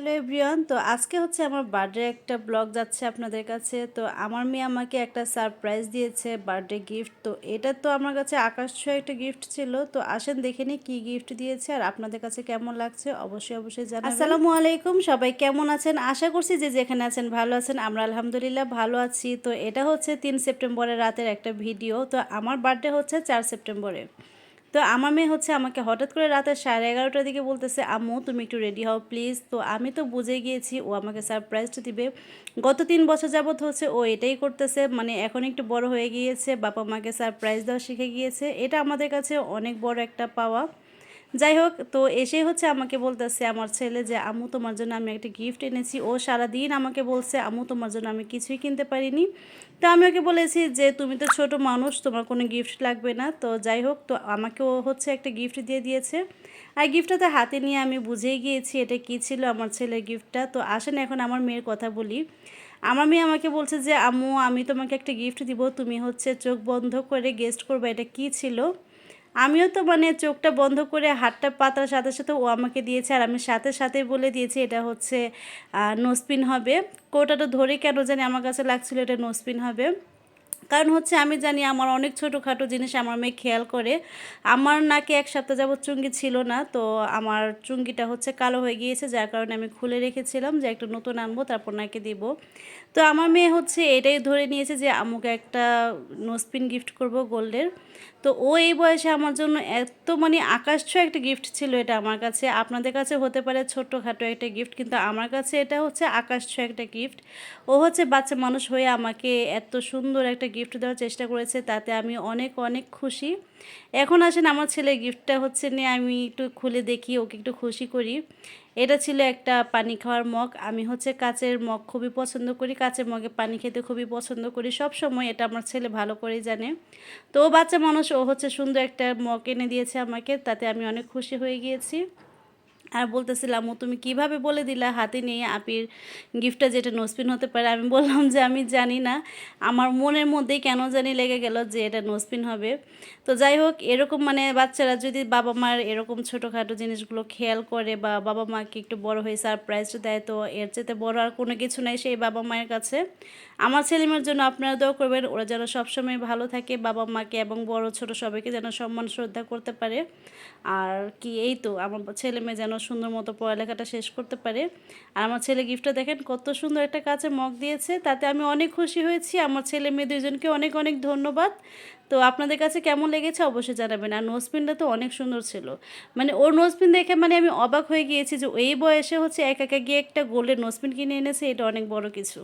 Hello everyone তো আজকে হচ্ছে আমার বার্থডে একটা ব্লগ যাচ্ছে আপনাদের কাছে। তো আমার মেয়ে আমাকে একটা সারপ্রাইজ দিয়েছে বার্থডে গিফট তো এটা তো আমার কাছে আকাশ ছোঁয়া একটা গিফট ছিল। তো আসেন দেখে নিই কী গিফট দিয়েছে আর আপনাদের কাছে কেমন লাগছে অবশ্যই অবশ্যই জানাবেন। আসসালামু আলাইকুম, সবাই কেমন আছেন? আশা করছি যে যেখানে আছেন ভালো আছেন, আমরা আলহামদুলিল্লাহ ভালো আছি। তো এটা হচ্ছে তিন সেপ্টেম্বরের রাতের একটা ভিডিও তো আমার বার্থডে হচ্ছে চার সেপ্টেম্বরে। তো আমার মেয়ে হচ্ছে আমাকে হঠাৎ করে রাতে সাড়ে এগারোটার দিকে বলতেছে, আম্মু, তুমি একটু রেডি হও প্লিজ তো আমি তো বুঝে গিয়েছি, ও আমাকে সারপ্রাইজটা দিবে। গত তিন বছর যাবৎ হচ্ছে ও এটাই করতেছে মানে এখন একটু বড় হয়ে গিয়েছে বাবা মাকে সারপ্রাইজ দেওয়া শিখে গিয়েছে। এটা আমাদের কাছে অনেক বড় একটা পাওয়া। যাই হোক তো এসে হচ্ছে আমাকে বলতেছে আমার ছেলে যে, আম্মু, তোমার জন্য আমি একটা গিফট এনেছি। ও সারাদিন আমাকে বলছে, আম্মু, তোমার জন্য আমি কিছুই কিনতে পারিনি। তো আমি ওকে বলেছি যে, তুমি তো ছোট মানুষ, তোমার কোনো গিফট লাগবে না। তো যাই হোক তো আমাকে ও হচ্ছে একটা গিফট দিয়ে দিয়েছে। আর গিফটটা হাতে নিয়ে আমি বুঝেই গিয়েছি এটা কী ছিল আমার ছেলের গিফটটা তো আসেন এখন আমার মেয়ের কথা বলি। আমার মেয়ে আমাকে বলছে যে, আম্মু, আমি তোমাকে একটা গিফট দিব। তুমি হচ্ছে চোখ বন্ধ করে গেস্ট করবে এটা কী ছিল? আমিও তো মানে চোখটা বন্ধ করে, হাতটা পাতার সাথে সাথে ও আমাকে দিয়েছে আর আমি সাথে সাথে বলে দিয়েছি এটা হচ্ছে নোসপিন হবে। কোটাটা ধরে কেন জানি আমার কাছে লাগছিল এটা নোসপিন হবে। কারণ হচ্ছে আমি জানি আমার অনেক ছোটোখাটো জিনিস আমার মেয়ে খেয়াল করে। আমার নাকে এক সপ্তাহ যাবৎ চুঙ্গি ছিল না, তো আমার চুঙ্গিটা হচ্ছে কালো হয়ে গিয়েছে, যার কারণে আমি খুলে রেখেছিলাম যে একটা নতুন আনব, তারপর নাকে দিব। তো আমার মেয়ে হচ্ছে এটাই ধরে নিয়েছে যে আমাকে একটা নোসপিন গিফট করব গোল্ডের। তো ও এই বয়সে আমার জন্য এত মানে আকাশ ছোঁয়া একটা গিফট ছিল এটা আমার কাছে। আপনাদের কাছে হতে পারে ছোট্টখাটো একটা গিফট কিন্তু আমার কাছে এটা হচ্ছে আকাশ ছোঁয়া একটা গিফট ও হচ্ছে বাচ্চা মানুষ হয়ে আমাকে এত সুন্দর একটা গিফট দেওয়ার চেষ্টা করেছে, তাতে আমি অনেক অনেক খুশি। এখন আসেন আমার ছেলে গিফটটা হচ্ছে নিয়ে আমি একটু খুলে দেখি, ওকে একটু খুশি করি। এটা ছিল একটা পানি খাওয়ার মগ। আমি হচ্ছে কাচের মগ খুবই পছন্দ করি, কাচের মগে পানি খেতে খুবই পছন্দ করি, সব সময় এটা আমার ছেলে ভালো করেই জানে। তো বাচ্চা মানুষ, ও হচ্ছে সুন্দর একটা মগ এনে দিয়েছে আমাকে, তাতে আমি অনেক খুশি হয়ে গিয়েছি। আর বলতেছিলাম, ও, তুমি কীভাবে বলে দিলা হাতে নিয়ে আপির গিফটটা যেটা নোসপিন হতে পারে? আমি বললাম যে, আমি জানি না। আমার মনের মধ্যেই কেন জানি লেগে গেল যে এটা নোসপিন হবে। তো যাই হোক, এরকম মানে বাচ্চারা যদি বাবা মার এরকম ছোটোখাটো জিনিসগুলো খেয়াল করে বা বাবা মাকে একটু বড় হয়ে সারপ্রাইজটা দেয়, তো এর চেয়ে বড় আর কোনো কিছু নাই সেই বাবা মায়ের কাছে। আমার ছেলেমেয়ের জন্য আপনারা দোয়া করবেন, ওরা যেন সবসময় ভালো থাকে, বাবা মাকে এবং বড় ছোট সবাইকে যেন সম্মান, শ্রদ্ধা করতে পারে। আর কি, এই তো, আমার ছেলে মেয়ে যেন সুন্দর মতো পড়ালেখাটা শেষ করতে পারে। আর আমার ছেলে গিফটটা দেখেন, কত সুন্দর একটা কাছে মগ দিয়েছে, তাতে আমি অনেক খুশি হয়েছি। আমার ছেলে মেয়ে দুইজনকে অনেক অনেক ধন্যবাদ। তো আপনাদের কাছে কেমন লেগেছে অবশ্যই জানাবেন। আর নোজপিনটা তো অনেক সুন্দর ছিল। মানে ওর নোজপিন দেখে মানে আমি অবাক হয়ে গিয়েছি যে এই বয়সে হচ্ছে এক একা গিয়ে একটা গোল্ডের নোজপিন কিনে এনেছে, এটা অনেক বড় কিছু।